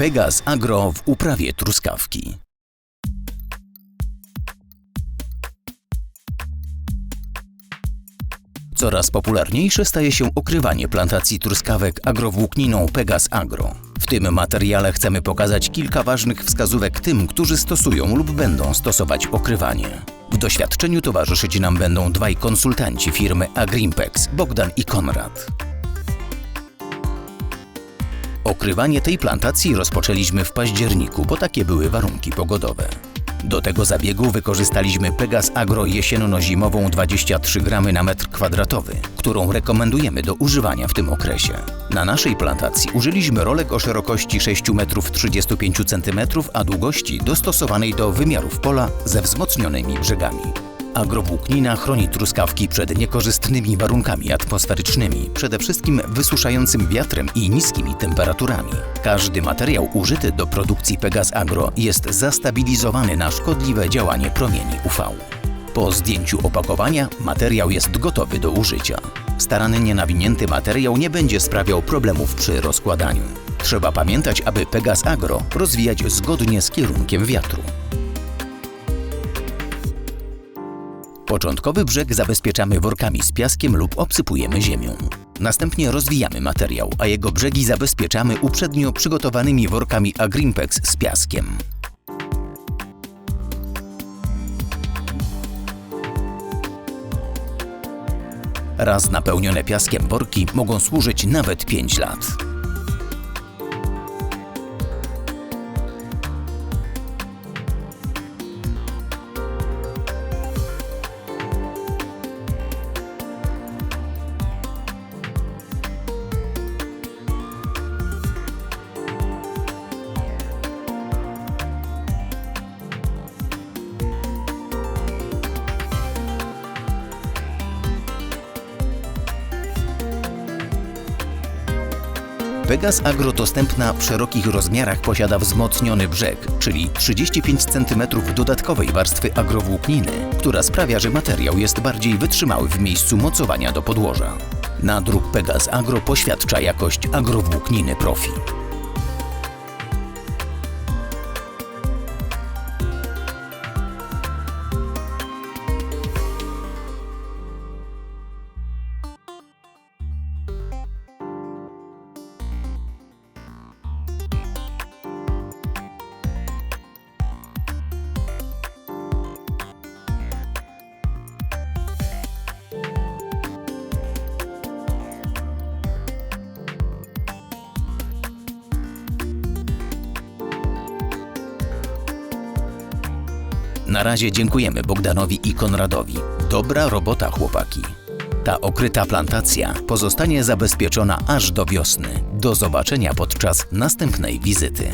Pegas Agro w uprawie truskawki. Coraz popularniejsze staje się okrywanie plantacji truskawek agrowłókniną Pegas Agro. W tym materiale chcemy pokazać kilka ważnych wskazówek tym, którzy stosują lub będą stosować okrywanie. W doświadczeniu towarzyszyć nam będą dwaj konsultanci firmy Agrimpex, Bogdan i Konrad. Okrywanie tej plantacji rozpoczęliśmy w październiku, bo takie były warunki pogodowe. Do tego zabiegu wykorzystaliśmy Pegas Agro jesienno-zimową 23 gramy na metr kwadratowy, którą rekomendujemy do używania w tym okresie. Na naszej plantacji użyliśmy rolek o szerokości 6 metrów 35 cm, a długości dostosowanej do wymiarów pola ze wzmocnionymi brzegami. Agrowłóknina chroni truskawki przed niekorzystnymi warunkami atmosferycznymi, przede wszystkim wysuszającym wiatrem i niskimi temperaturami. Każdy materiał użyty do produkcji Pegas Agro jest zastabilizowany na szkodliwe działanie promieni UV. Po zdjęciu opakowania materiał jest gotowy do użycia. Starannie nawinięty materiał nie będzie sprawiał problemów przy rozkładaniu. Trzeba pamiętać, aby Pegas Agro rozwijać zgodnie z kierunkiem wiatru. Początkowy brzeg zabezpieczamy workami z piaskiem lub obsypujemy ziemią. Następnie rozwijamy materiał, a jego brzegi zabezpieczamy uprzednio przygotowanymi workami Agrimpex z piaskiem. Raz napełnione piaskiem worki mogą służyć nawet 5 lat. Pegas Agro dostępna w szerokich rozmiarach posiada wzmocniony brzeg, czyli 35 cm dodatkowej warstwy agrowłókniny, która sprawia, że materiał jest bardziej wytrzymały w miejscu mocowania do podłoża. Nadruk Pegas Agro poświadcza jakość agrowłókniny Profi. Na razie dziękujemy Bogdanowi i Konradowi. Dobra robota, chłopaki. Ta okryta plantacja pozostanie zabezpieczona aż do wiosny. Do zobaczenia podczas następnej wizyty.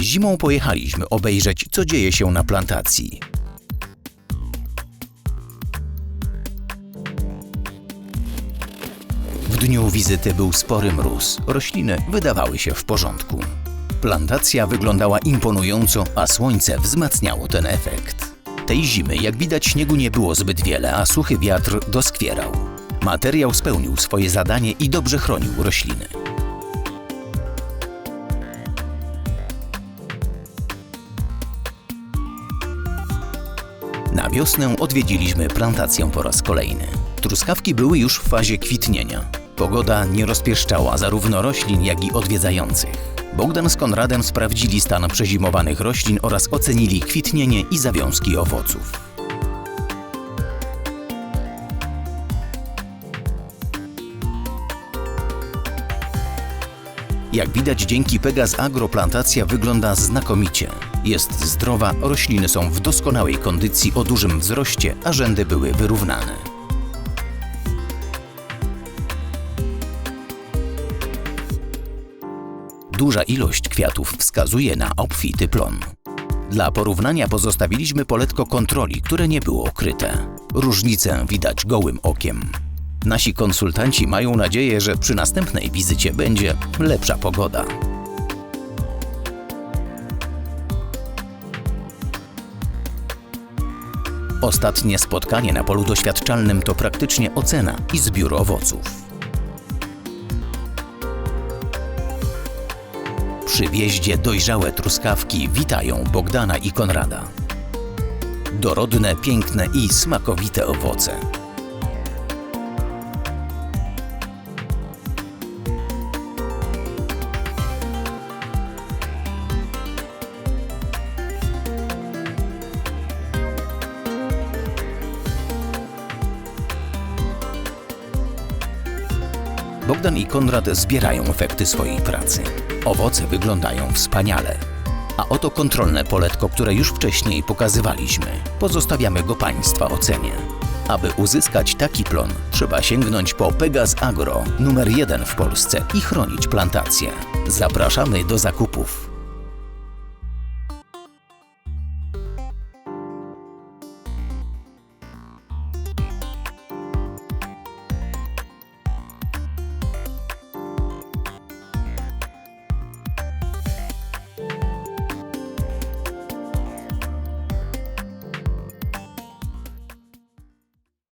Zimą pojechaliśmy obejrzeć, co dzieje się na plantacji. Dniu wizyty był spory mróz. Rośliny wydawały się w porządku. Plantacja wyglądała imponująco, a słońce wzmacniało ten efekt. Tej zimy, jak widać, śniegu nie było zbyt wiele, a suchy wiatr doskwierał. Materiał spełnił swoje zadanie i dobrze chronił rośliny. Na wiosnę odwiedziliśmy plantację po raz kolejny. Truskawki były już w fazie kwitnienia. Pogoda nie rozpieszczała zarówno roślin, jak i odwiedzających. Bogdan z Konradem sprawdzili stan przezimowanych roślin oraz ocenili kwitnienie i zawiązki owoców. Jak widać, dzięki Pegas Agro plantacja wygląda znakomicie. Jest zdrowa, rośliny są w doskonałej kondycji o dużym wzroście, a rzędy były wyrównane. Duża ilość kwiatów wskazuje na obfity plon. Dla porównania pozostawiliśmy poletko kontroli, które nie było okryte. Różnicę widać gołym okiem. Nasi konsultanci mają nadzieję, że przy następnej wizycie będzie lepsza pogoda. Ostatnie spotkanie na polu doświadczalnym to praktycznie ocena i zbiór owoców. Przy wjeździe dojrzałe truskawki witają Bogdana i Konrada. Dorodne, piękne i smakowite owoce. Bogdan i Konrad zbierają efekty swojej pracy. Owoce wyglądają wspaniale. A oto kontrolne poletko, które już wcześniej pokazywaliśmy. Pozostawiamy go Państwa ocenie. Aby uzyskać taki plon, trzeba sięgnąć po Pegas Agro, numer jeden w Polsce i chronić plantację. Zapraszamy do zakupów.